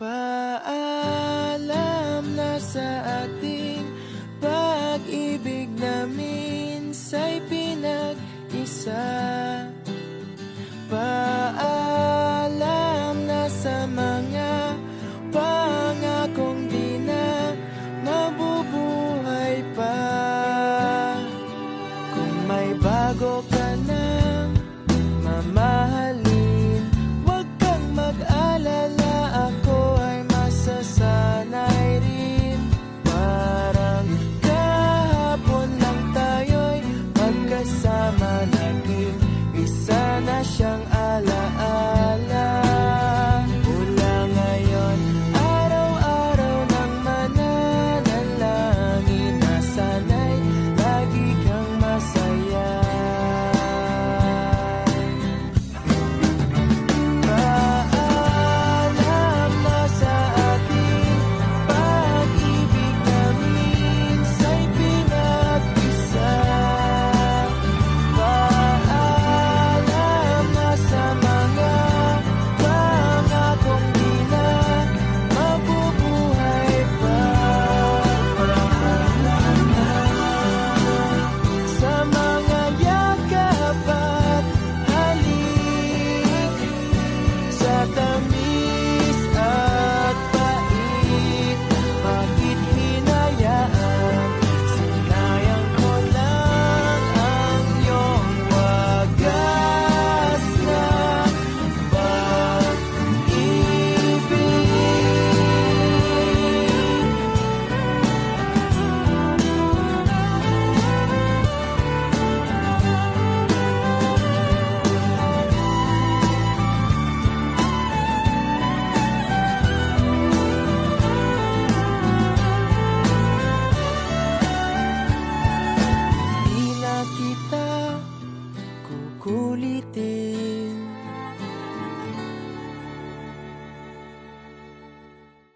Paalam na sa ating pag-ibig na minsa'y pinag-isa. Paalam na sa mga pangakong di na mabubuhay pa. Kung may bago ka na mamahalin Huwag kang mag-alala,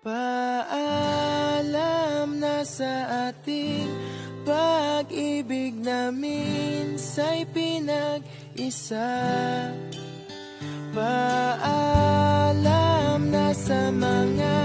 Paalam na sa ating pag-ibig namin sa'y pinag-isa. Paalam na sa mga